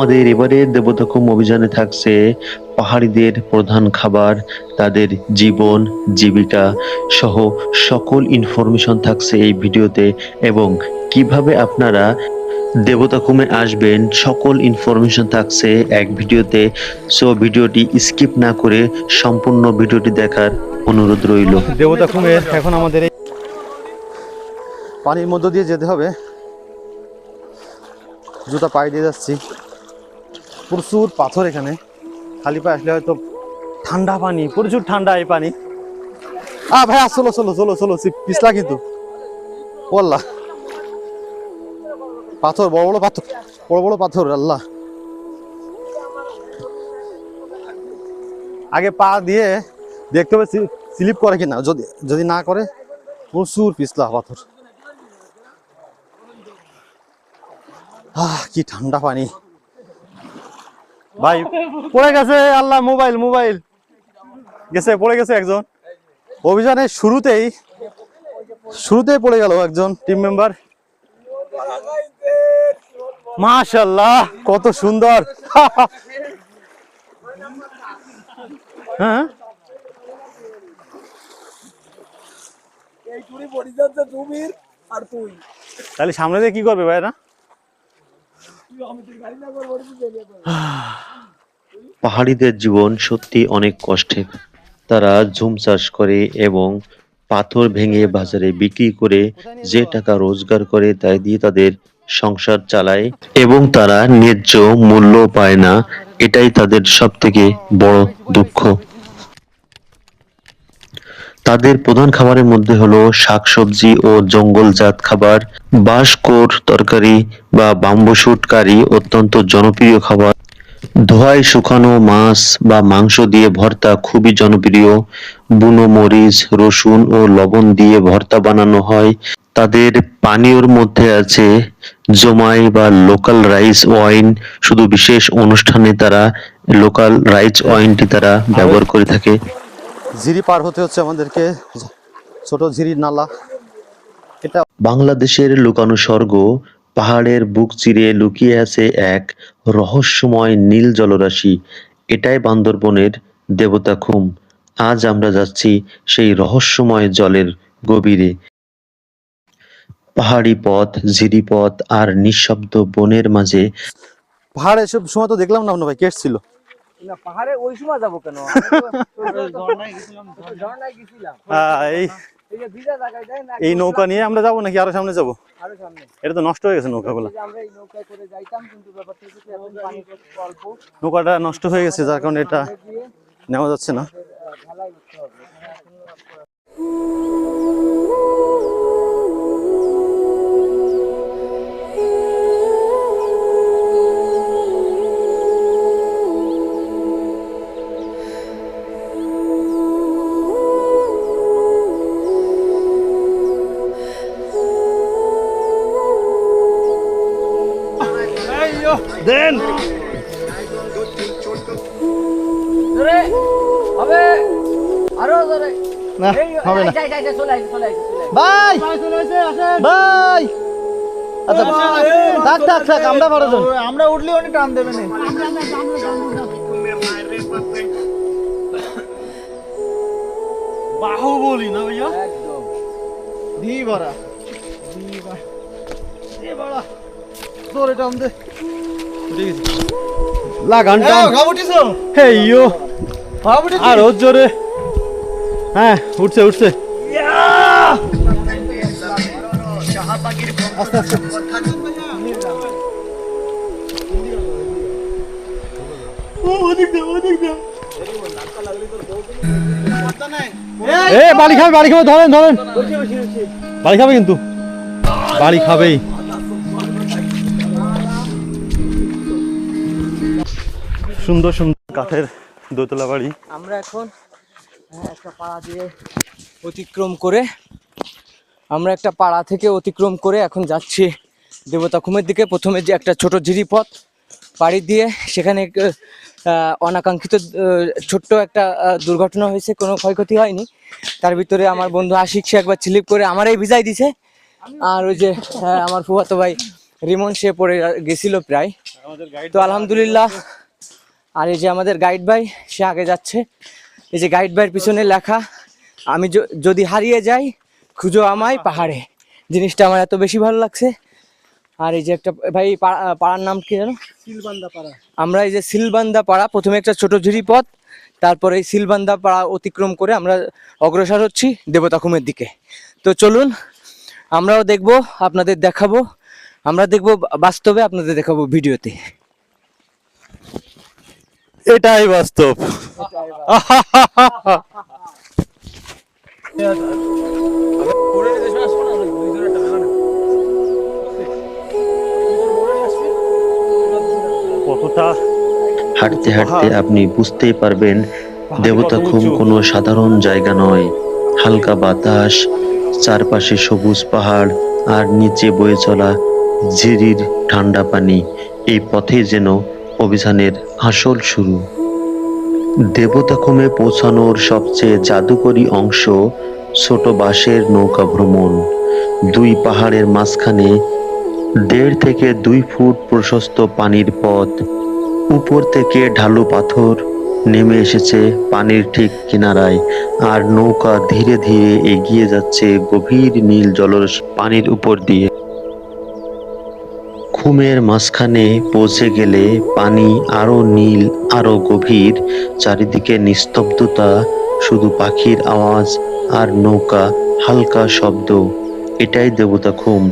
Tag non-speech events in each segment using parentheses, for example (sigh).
আমাদের এবারের দেবতাকুম অভিযানে থাকছে পাহাড়িদের প্রধান খাবার তাদের জীবন জীবিকা সহ সকল ইনফরমেশন থাকছে এই ভিডিওতে এবং কীভাবে আপনারা দেবতাকুমে আসবেন সকল ইনফরমেশন থাকছে এক ভিডিওতে। সো ভিডিওটি স্কিপ না করে সম্পূর্ণ ভিডিওটি দেখার অনুরোধ রইল। দেবতা কুমের এখন আমাদের এই পানির মধ্য দিয়ে যেতে হবে। জুতা পায়ে দিয়ে যাচ্ছি। প্রচুর পাথর এখানে। খালি পায়ে আসলে হয়তো ঠান্ডা পানি, প্রচুর ঠান্ডা এই পানি। আ ভাই চলো চলো চলো চলো পিছলা কিন্তু। বললা পাথর, বড় বড় পাথর, বড় বড় পাথর, আল্লাহ। আগে পা দিয়ে দেখতে হবে স্লিপ করে কিনা, যদি যদি না করে, প্রচুর পিছলা পাথর। আহ, কি ঠান্ডা পানি। ভাই পড়ে গেছে আল্লাহ মোবাইল মোবাইল। গেছে পড়ে গেছে একজন। অভিযানের শুরুতেই শুরুতেই পড়ে গেল একজন টিম মেম্বার মাশাল্লাহ কত সুন্দর। হ্যাঁ? তাহলে সামনে দিয়ে কি করবে ভাইরা তুই আমি তুই গাড়ি না করব তুই বেরিয়ে পড়। (sighs) পাহাড়িদের জীবন সত্যি অনেক কষ্টের। তারা ঝুম চাষ করে এবং পাথর ভেঙে বাজারে বিক্রি করে যে টাকা রোজগার করে তাই দিয়ে তাদের সংসার চালায় এবং তারা ন্যায্য মূল্য পায় না। এটাই তাদের সব থেকে বড় দুঃখ। তাদের প্রধান খাবারের মধ্যে হলো শাকসবজি ও জঙ্গলজাত খাবার, বাঁশকোর তরকারি বা বাম্বুশুট কারি অত্যন্ত জনপ্রিয় খাবার। ধোয়ায় শুকানো মাছ বা মাংস দিয়ে ভর্তা খুবই জনপ্রিয়। বুনো মরিচ, রসুন ও লবণ দিয়ে ভর্তা বানানো হয়। তাদের পানীয়র মধ্যে আছে জমাই বা লোকাল রাইস ওয়াইন। শুধু বিশেষ অনুষ্ঠানে তারা লোকাল রাইস ওয়াইনটি তারা ব্যবহার করে থাকে। ঝিরি পার হতে হচ্ছে আমাদেরকে। ছোট ঝিরি নালা। এটা বাংলাদেশের লুকানো স্বর্গ পাহাড়ের বুক চিরে লুকিয়ে আছে এক রহস্যময় নীল জলরাশি। এটাই বান্দরবনের দেবতা খুম। আজ আমরা যাচ্ছি সেই রহস্যময় জলের গভীরে। পাহাড়ি পথ ঝিরিপথ আর নিঃশব্দ বনের মাঝে। পাহাড়ে এসব সময় তো দেখলাম না ভাই কেট ছিল না পাহাড়ে ওই সময় যাব কেন? (laughs) ঝর্ণায় গেছিলাম ঝর্ণায়। গেছিলাম। আহ, এই এই নৌকা নিয়ে আমরা যাব নাকি আরও সামনে যাব? এটা তো নষ্ট হয়ে গেছে নৌকাগুলো। এই যে আমরা এই নৌকায় করে যাইতাম কিন্তু ব্যাপারটা হচ্ছে কি এখন পানি অল্প। নৌকাটা নষ্ট হয়ে গেছে যার কারণে এটা নেওয়া যাচ্ছে না। দেন। না হবে না। ভাই ভাই আচ্ছা থাক থাক থাক আমরা উঠলে অনেক টান দেবে না। বাহুবলি না ভাইয়া? একদম। দি বড়া। দি বড়া। তোর এটা আমদে লাগান হে ইয়ো। আর ওর জোরে। হ্যাঁ উঠছে উঠছে। আস্তে আস্তে। এ বাড়ি খাবে বাড়ি খাবে ধরেন ধরেন। বাড়ি খাবে কিন্তু। বাড়ি খাবেই। সুন্দর সুন্দর কাঠের দোতলা বাড়ি। আমরা এখন একটা পাড়া দিয়ে অতিক্রম করে আমরা একটা পাড়া থেকে অতিক্রম করে এখন যাচ্ছি দেবতা খুমের দিকে। প্রথমে যে একটা ছোট ঝিরি পথ পাড়ি দিয়ে সেখানে অনাকাঙ্ক্ষিত ছোট্ট একটা দুর্ঘটনা হয়েছে কোনো ক্ষয়ক্ষতি হয়নি। তার ভিতরে আমার বন্ধু আশিক সে একবার স্লিপ করে আমারই ভিজাই দিছে। আর ওই যে আহ, আমার ফুফাতো ভাই রিমন সে পড়ে গেছিল প্রায়। তো আলহামদুলিল্লাহ আর এই যে আমাদের গাইড ভাই সে আগে যাচ্ছে। এই যে গাইড ভাইয়ের পিছনে লেখা আমি যদি হারিয়ে যাই খুঁজো আমায় পাহাড়ে। জিনিসটা আমার এত বেশি ভালো লাগছে। আর এই যে একটা ভাই পাড়ার নাম কি জানো? সিলবান্দা পাড়া আমরা এই যে সিলবান্দা পাড়া প্রথমে একটা ছোট ঝুড়ি পথ তারপরে এই সিলবান্দা পাড়া অতিক্রম করে আমরা অগ্রসর হচ্ছি দেবতাখুমের দিকে। তো চলুন আমরাও দেখব আপনাদের দেখাবো আমরা দেখব বাস্তবে আপনাদের দেখাবো ভিডিওতে। এটাই বাস্তব। কতটা হাঁটতে হাঁটতে আপনি বুঝতেই পারবেন দেবতাখুম কোনো সাধারণ জায়গা নয়। হালকা বাতাস চারপাশে সবুজ পাহাড় আর নিচে বয়ে চলা ঝিরির ঠান্ডা পানি। এই পথে যেন অভিযানের আসল শুরু। দেবতাখুমে পৌঁছানোর সবচেয়ে জাদুকরী অংশ ছোট বাঁশের নৌকা ভ্রমণ। দুই পাহাড়ের মাঝখানে দেড় থেকে দুই ফুট প্রশস্ত পানির পথ। উপর থেকে ঢালু পাথর নেমে এসেছে পানির ঠিক কিনারায় আর নৌকা ধীরে ধীরে এগিয়ে যাচ্ছে গভীর নীল জলরস পানির উপর দিয়ে। খুমের মাঝখানে পৌঁছে গেলে পানি আরও নীল, আরও গভীর, চারিদিকে নিস্তব্ধতা, শুধু পাখির আওয়াজ আর নৌকা, হালকা শব্দ। এটাই দেবতা খুম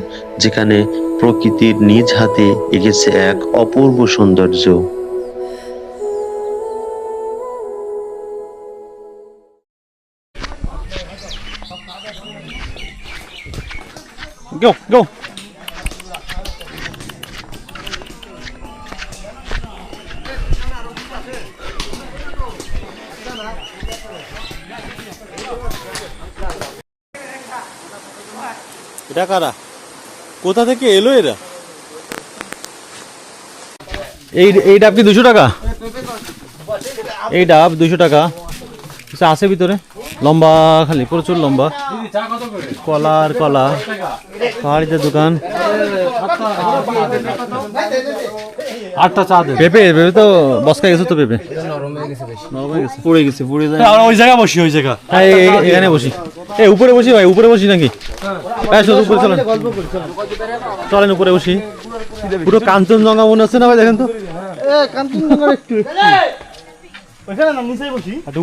যেখানে প্রকৃতির নিজ হাতে এগেছে এক অপূর্ব সৌন্দর্য। গো গো এটা কারা? কোথা থেকে এলো এরা? এই এই ডাব কি দুশো টাকা? এই ডাব দুশো টাকা। কিছু আছে ভিতরে? লম্বা, খালি, প্রচুর লম্বা। কলা আর কলা। পাহাড়িতে দোকান। আটটা চা দে। পেঁপে পেঁপে তো বসকা গেছে তো পেঁপে। গেছে পড়ে গেছে পড়ে যায়। আমরা ওই জায়গা বসি ওই জায়গা। হ্যাঁ এখানে বসি। এ উপরে বসি ভাই উপরে বসি নাকি? হ্যাঁ শুধু উপরে চলেন। চলেন উপরে বসি। পুরো কাঞ্চনজঙ্ঘা মনে হচ্ছে না ভাই দেখেন তো? একটু।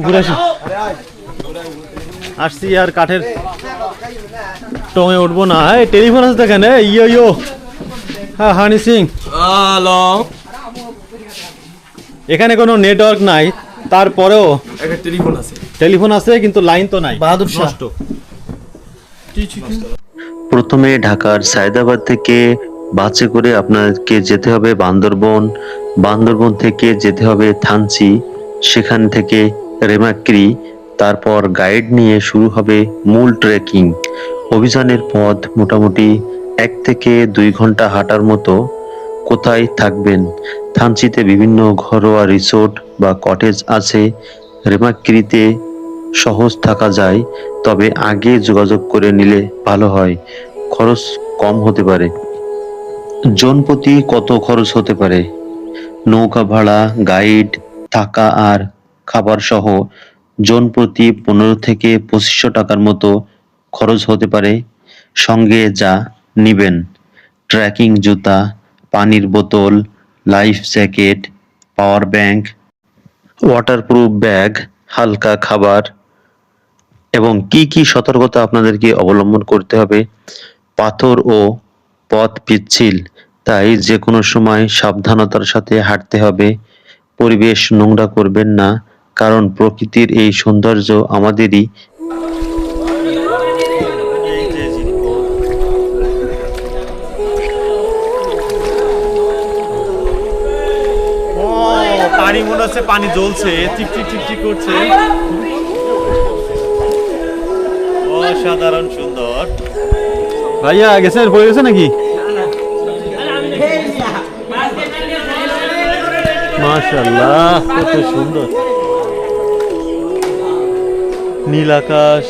উপরে আসি। আসছি আর কাঠের টঙে উঠবো না। এই টেলিফোন আছে দেখেন। ইয়ো ইয়ো। হ্যাঁ হানি সিং। হ্যালো। এখানে কোনো নেটওয়ার্ক নাই তারপরেও একটা টেলিফোন আছে। টেলিফোন আছে কিন্তু লাইন তো নাই। বাহাদুর নষ্ট। প্রথমে ঢাকার সায়দাবাদ থেকে বাসে করে আপনাকে যেতে হবে বান্দরবন। বান্দরবন থেকে যেতে হবে থানচি সেখান থেকে রেমাক্রি তারপর গাইড নিয়ে শুরু হবে মূল ট্রেকিং অভিযানের পথ মোটামুটি এক থেকে দুই ঘণ্টা হাঁটার মতো। কোথায় থাকবেন? থানচিতে বিভিন্ন ঘরোয়া রিসোর্ট বা কটেজ আছে। রেমাক্রিতে সহজ থাকা যায়, তবে আগে যোগাযোগ করে নিলে ভালো হয়। খরচ কম হতে পারে। জনপ্রতি কত খরচ হতে পারে? নৌকা ভাড়া, গাইড, থাকা আর খাবার সহ জনপ্রতি পনেরো থেকে পঁচিশশো টাকার মতো খরচ হতে পারে। সঙ্গে যা নিবেন, ট্রেকিং জুতা পানির বোতল life jacket power bank waterproof bag হালকা খাবার এবং কি কি সতর্কতা আপনাদেরকে অবলম্বন করতে হবে? পাথর ও পথ পিচ্ছিল, তাই যে কোনো সময় সাবধানতার সাথে হাঁটতে হবে। পরিবেশ নোংরা করবেন না, কারণ প্রকৃতির এই সৌন্দর্য আমাদেরই। পানি মনে হচ্ছে পানি জ্বলছে টিক টিক করছে। অসাধারণ সুন্দর। ভাইয়া, গেছেন? পড়ে গেছে নাকি? মাশাল্লাহ কত সুন্দর। নীল আকাশ।